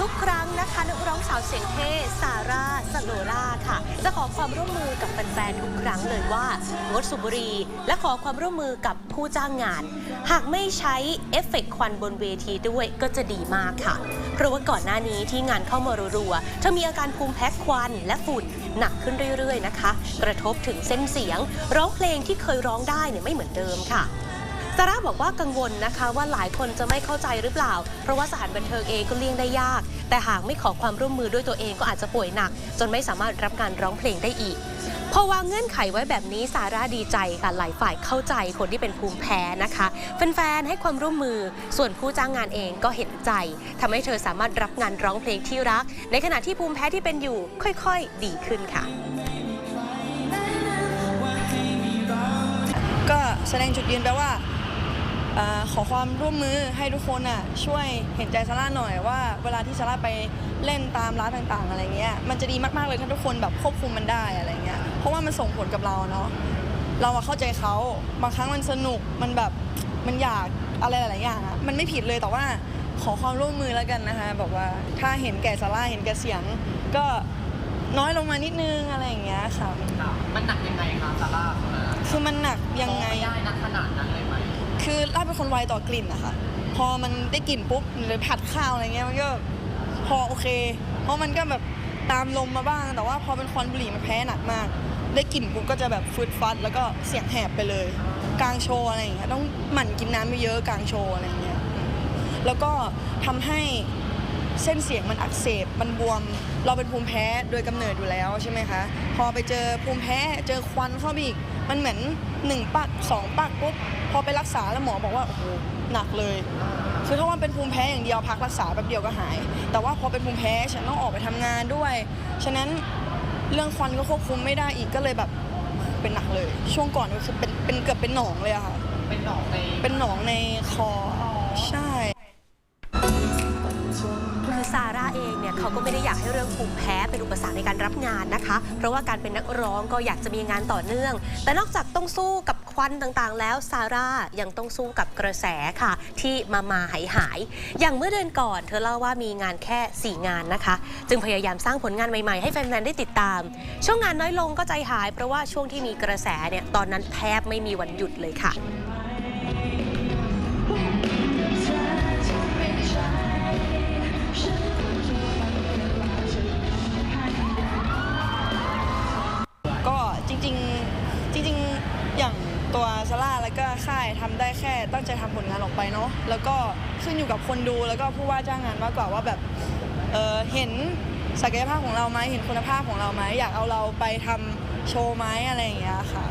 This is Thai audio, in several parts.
ทุกครั้งนะคะนักร้องสาวเสียงเท่ซาร่าสโลล่าค่ะ จะขอความร่วมมือกับแฟนๆทุกครั้งเลยว่างดสูบบุหรี่และขอความร่วมมือกับผู้จ้างงาน หากไม่ใช้เอฟเฟกต์ควันบนเวทีด้วยก็จะดีมากค่ะ เพราะว่าก่อนหน้านี้ที่งานเข้ามารัวๆเธอมีอาการภูมิแพ้ควันและฝุ่นหนักขึ้นเรื่อยๆนะคะ กระทบถึงเส้นเสียง ร้องเพลงที่เคยร้องได้เนี่ยไม่เหมือนเดิมค่ะ ซาร่าบอกว่ากังวลนะคะว่าหลายคนจะไม่เข้าใจหรือเปล่า เพราะว่าสถานบันเทิงเองก็เลี่ยงได้ยาก แต่หากไม่ขอความร่วมมือด้วยตัวเองก็อาจจะป่วยหนัก จนไม่สามารถรับงานร้องเพลงได้อีกพอวางเงื่อนไขไว้แบบนี้ซาร่าดีใจค่ะหลายฝ่ายเข้าใจคนที่เป็นภูมิแพ้นะคะแฟนๆให้ความร่วมมือส่วนผู้จ้างงานเองก็เห็นใจทำให้เธอสามารถรับงานร้องเพลงที่รัก ในขณะที่ภูมิแพ้ที่เป็นอยู่ค่อยๆ ดีขึ้นค่ะ ก็แสดงจุดยืนไปลว่า อาขอความร่วมมือให้ทุกคนอะช่วยเห็นใจซาร่าหน่อยว่า เวลาที่ซาร่าไปเล่นตามร้านต่างๆ อะไรเงี้ยมันจะดีมากๆเลยถ้าทุกคนแบบควบคุมมันได้อะไรเงี้ยเพราะว่ามันส่งผลกับเราเนาะเราอะเข้าใจเขาบางครั้งมันสนุกมันแบบมันอยากอะไรหลายๆอย่างอะมันไม่ผิดเลยแต่ว่าขอความร่วมมือแล้วกันนะคะบอกว่าถ้าเห็นแก่ซาร่าเห็นแก่เสียง ก็น้อยลงมานิดนึงอะไรอย่างเงี้ยค่ะค่ะมันหนักยังไงคะซาร่าเอ่อคือมันหนักยังไงพอไม่ได้นักขนาดนั้นเลยไหม คือล่าเป็นคนไวต่อกลิ่นอะค่ะ พอมันได้กลิ่นปุ๊บหรือผัดข้าวอะไรเงี้ยมันก็พอโอเค เพราะมันก็แบบตามลมมาบ้าง แต่ว่าพอเป็นควันบุหรี่มันแพ้หนักมาก ได้กลิ่นปุ๊บก็จะแบบฟืดฟัด แล้วก็เสียงแหบไปเลย กลางโชว์อะไรอย่างเงี้ยต้องหมั่นกินน้ำเยอะๆกลางโชว์อะไรอย่างเงี้ยแล้วก็ทำให้ เส้นเสียงมันอักเสบ มันบวม เราเป็นภูมิแพ้โดยกำเนิดอยู่แล้วใช่ไหมคะ พอไปเจอภูมิแพ้ เจอควันเข้าไปอีก มันเหมือนหนึ่งปักสองปักปุ๊บ พอไปรักษาแล้วหมอบอกว่า โอ้โห หนักเลยคือถ้าว่าเป็นภูมิแพ้อย่างเดียวพักรักษาแป๊บเดียวก็หาย แต่ว่าพอเป็นภูมิแพ้ฉันต้องออกไปทำงานด้วย ฉะนั้นเรื่องควันก็ควบคุมไม่ได้อีกก็เลยแบบเป็นหนักเลย ช่วงก่อนก็คือเป็นเป็นเกือบเป็นหนองเลยอะค่ะ เป็นหนองใน เป็นหนองในคอาร่าเองเนี่ยเขาก็ไม่ได้อยากให้เรื่องภูมิแพ้เป็นอุปสรรคในการรับงานนะคะ เพราะว่าการเป็นนักร้องก็อยากจะมีงานต่อเนื่อง แต่นอกจากต้องสู้กับควันต่างๆ แล้วซาร่ายังต้องสู้กับกระแสค่ะ ที่มามาหายหาย อย่างเมื่อเดือนก่อนเธอเล่าว่ามีงานแค่ 4 งานนะคะ จึงพยายามสร้างผลงานใหม่ๆ ให้แฟนๆได้ติดตาม ช่วงงานน้อยลงก็ใจหาย เพราะว่าช่วงที่มีกระแสเนี่ยตอนนั้นแทบไม่มีวันหยุดเลยค่ะ อย่างตัวซาร่าแล้วก็ค่ายทำได้แค่ตั้งใจทำผลงานออกไปเนาะแล้วก็ขึ้นอยู่กับคนดูแล้วก็ผู้ว่าจ้างงานมากกว่าว่าแบบเเห็นศักยภาพของเราไหมเห็นคุณภาพของเราไหมอยากเอาเราไปทำโชว์ไหมอะไรอย่างเงี้ยค่ะ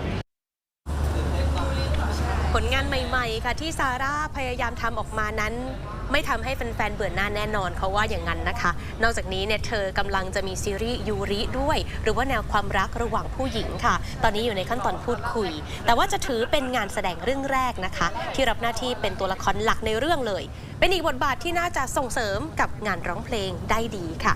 ผลงานใหม่ ๆ ค่ะที่ซาร่าพยายามทำออกมานั้น ไม่ทำให้แฟนๆเบื่อหน้าแน่นอนเขาว่าอย่างนั้นนะคะ นอกจากนี้เนี่ยเธอกำลังจะมีซีรีส์ยูริด้วย หรือว่าแนวความรักระหว่างผู้หญิงค่ะ ตอนนี้อยู่ในขั้นตอนพูดคุย แต่ว่าจะถือเป็นงานแสดงเรื่องแรกนะคะ ที่รับหน้าที่เป็นตัวละครหลักในเรื่องเลย เป็นอีกบทบาทที่น่าจะส่งเสริมกับงานร้องเพลงได้ดีค่ะ